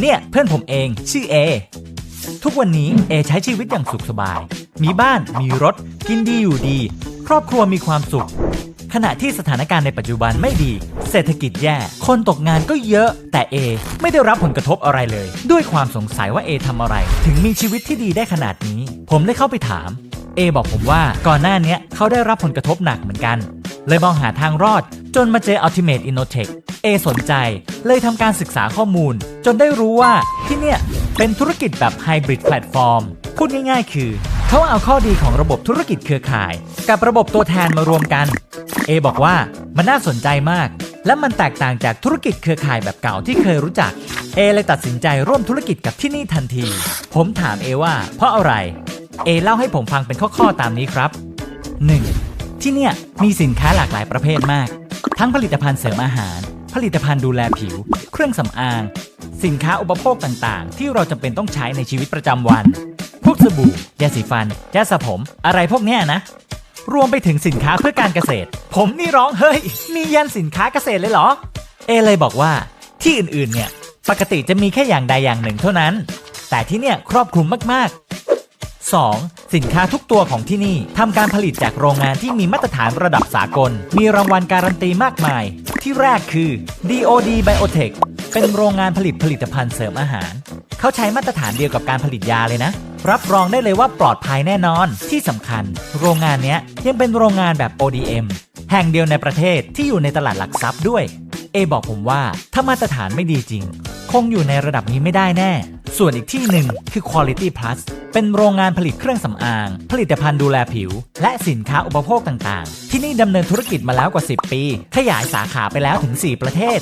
เนี่ยเพื่อนผมเองชื่อเอ ทุกวันนี้เอใช้ชีวิตอย่างสุขสบาย มีบ้านมีรถ กินดีอยู่ดี ครอบครัวมีความสุข ขณะที่สถานการณ์ในปัจจุบันไม่ดี เศรษฐกิจแย่ คนตกงานก็เยอะ แต่เอไม่ได้รับผลกระทบอะไรเลย ด้วยความสงสัยว่าเอทำอะไร ถึงมีชีวิตที่ดีได้ขนาดนี้ ผมได้เข้าไปถามเอบอกผมว่าก่อนหน้านี้เขาได้รับผลกระทบหนักเหมือนกัน เลยมองหาทางรอดจนมาเจอ Ultimate Innotech เอสนใจ เลยทำการศึกษาข้อมูล จนได้รู้ว่าที่เนี่ยเป็นธุรกิจแบบไฮบริดแพลตฟอร์มพูดง่ายๆ คือ เขาเอาข้อดีของระบบธุรกิจเครือข่าย กับระบบตัวแทนมารวมกันเอบอกว่ามันน่าสนใจมาก และมันแตกต่างจากธุรกิจเครือข่ายแบบเก่าที่เคยรู้จักเอเลยตัดสินใจร่วมธุรกิจกับที่นี่ทันที ผมถามเอว่าเพราะอะไรเอเล่าให้ผมฟังเป็นข้อๆตามนี้ครับ 1. ที่เนี่ยมีสินค้าหลากหลายประเภทมาก ทั้งผลิตภัณฑ์เสริมอาหาร ผลิตภัณฑ์ดูแลผิว เครื่องสำอาง สินค้าอุปโภคต่างๆ ที่เราจำเป็นต้องใช้ในชีวิตประจำวัน พวกสบู่ ยาสีฟัน ยาสระผม อะไรพวกเนี้ยนะ รวมไปถึงสินค้าเพื่อการเกษตร ผมนี่ร้องเฮ้ย มียันสินค้าเกษตรเลยเหรอ เอเลยบอกว่า ที่อื่นๆเนี่ย ปกติจะมีแค่อย่างใดอย่างหนึ่งเท่านั้น แต่ที่เนี่ยครอบคลุมมาก 2. สินค้าทุกตัวของที่นี่ทำการผลิตจากโรงงานที่มีมาตรฐานระดับสากล มีรางวัลการันตีมากมาย ที่แรกคือ DOD Biotech เป็นโรงงานผลิตผลิตภัณฑ์เสริมอาหาร เขาใช้มาตรฐานเดียวกับการผลิตยาเลยนะ รับรองได้เลยว่าปลอดภัยแน่นอน ที่สำคัญ โรงงานนี้ยังเป็นโรงงานแบบ ODM แห่งเดียวในประเทศที่อยู่ในตลาดหลักทรัพย์ด้วย เอบอกผมว่าถ้ามาตรฐานไม่ดีจริง คงอยู่ในระดับนี้ไม่ได้แน่ ส่วนอีกที่หนึ่งคือ Quality Plus เป็นโรงงานผลิตเครื่องสำอาง ผลิตภัณฑ์ดูแลผิว และสินค้าอุปโภคต่างๆ ที่นี่ดำเนินธุรกิจมาแล้วกว่า 10 ปี ขยายสาขาไปแล้วถึง 4 ประเทศ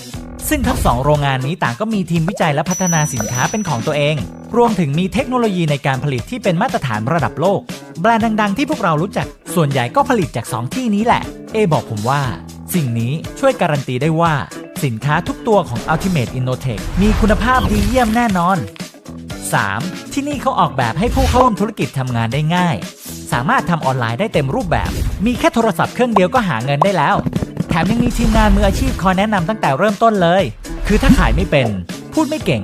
ซึ่งทั้งสองโรงงานนี้ต่างก็มีทีมวิจัยและพัฒนาสินค้าเป็นของตัวเอง รวมถึงมีเทคโนโลยีในการผลิตที่เป็นมาตรฐานระดับโลก แบรนด์ดัง ๆ ที่พวกเรารู้จัก ส่วนใหญ่ก็ผลิตจาก 2 ที่นี้แหละ เอบอกผมว่า สิ่งนี้ช่วยการันตีได้ว่า สินค้าทุกตัวของ Ultimate Innotech มีคุณภาพดีเยี่ยมแน่นอน 3. ที่นี่เขาออกแบบให้ผู้เข้าร่วมธุรกิจทำงานได้ง่าย สามารถทำออนไลน์ได้เต็มรูปแบบ มีแค่โทรศัพท์เครื่องเดียวก็หาเงินได้แล้ว แถมยังมีทีมงานมืออาชีพคอยแนะนำตั้งแต่เริ่มต้นเลย คือถ้าขายไม่เป็น พูดไม่เก่ง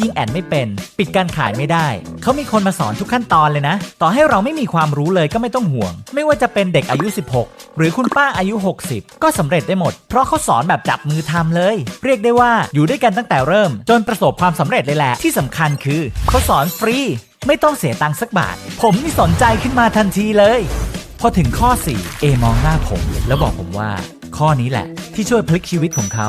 ยิ่งแอดไม่เป็น ปิดการขายไม่ได้ เขามีคนมาสอนทุกขั้นตอนเลยนะ ต่อให้เราไม่มีความรู้เลยก็ไม่ต้องห่วง ไม่ว่าจะเป็นเด็กอายุ 16 หรือคุณป้าอายุ 60 ก็สำเร็จได้หมด เพราะเขาสอนแบบจับมือทำเลย เรียกได้ว่าอยู่ด้วยกันตั้งแต่เริ่ม จนประสบความสำเร็จเลยแหละที่สำคัญคือเขาสอนฟรี ไม่ต้องเสียตังค์สักบาท ผมนี่สนใจขึ้นมาทันทีเลย พอถึงข้อ 4 เอมองหน้าผม แล้วบอกผมว่า ข้อนี้แหละ ที่ช่วยพลิกชีวิตของเขา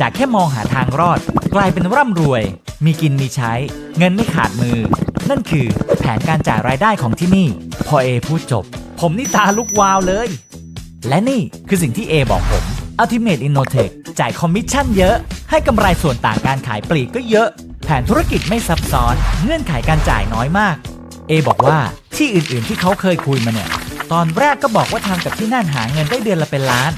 จากแค่มองหาทางรอด กลายเป็นร่ำรวย มีกินมีใช้ เงินไม่ขาดมือ นั่นคือแผนการจ่ายรายได้ของที่นี่ พอเอพูดจบ ผมนี่ตาลุกวาวเลย และนี่คือสิ่งที่ A บอกผม Ultimate Innotech จ่ายคอมมิชชั่นเยอะ ให้กำไรส่วนต่างการขายปลีกก็เยอะ แผนธุรกิจไม่ซับซ้อน เงื่อนไขการจ่ายน้อยมาก A บอกว่าที่อื่นๆที่เขาเคยคุยมาเนี่ย ตอนแรกก็บอกว่าทำกับที่นั่นหาเงินได้เดือนละเป็นล้าน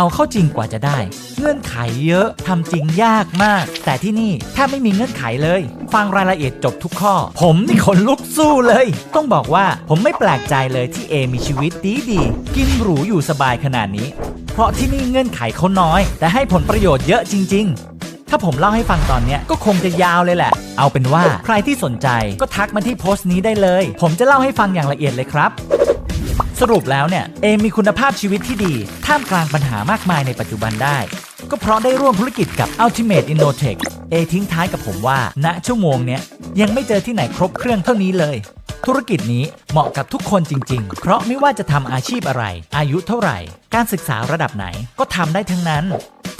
เอาเข้าจริงกว่าจะได้ เงื่อนไขเยอะทำจริงยากมาก แต่ที่นี่แทบไม่มีเงื่อนไขเลย ฟังรายละเอียดจบทุกข้อ ผมนี่ขนลุกสู้เลย ต้องบอกว่าผมไม่แปลกใจเลยที่เอมีชีวิตดีดีๆกินหรูอยู่สบายขนาดนี้ เพราะที่นี่เงื่อนไขเขาน้อย แต่ให้ผลประโยชน์เยอะจริง ๆถ้าผมเล่าให้ฟังตอนเนี้ยก็คงจะยาวเลยแหละ เอาเป็นว่าใครที่สนใจก็ทักมาที่โพสต์นี้ได้เลย ผมจะเล่าให้ฟังอย่างละเอียดเลยครับ สรุปแล้วเนี่ย เอมีคุณภาพชีวิตที่ดี ท่ามกลางปัญหามากมายในปัจจุบันได้ ก็เพราะได้ร่วมธุรกิจกับ Ultimate Innotech เอทิ้งท้ายกับผมว่า ณชั่วโมงเนี้ยยังไม่เจอที่ไหนครบเครื่องเท่านี้เลย ธุรกิจนี้เหมาะกับทุกคนจริง ๆ เพราะไม่ว่าจะทำอาชีพอะไร อายุเท่าไหร่ การศึกษาระดับไหนก็ทำได้ทั้งนั้น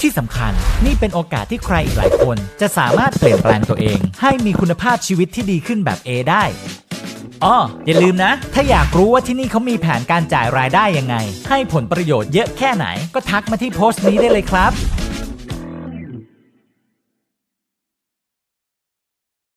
ที่สำคัญนี่เป็นโอกาสที่ใครอีกหลายคน จะสามารถเปลี่ยนแปลงตัวเอง ให้มีคุณภาพชีวิตที่ดีขึ้นแบบ A ได้ อ๋ออย่าลืมนะ ถ้าอยากรู้ว่าที่นี่เขามีแผนการจ่ายรายได้ยังไง ให้ผลประโยชน์เยอะแค่ไหน ก็ทักมาที่โพสต์นี้ได้เลยครับ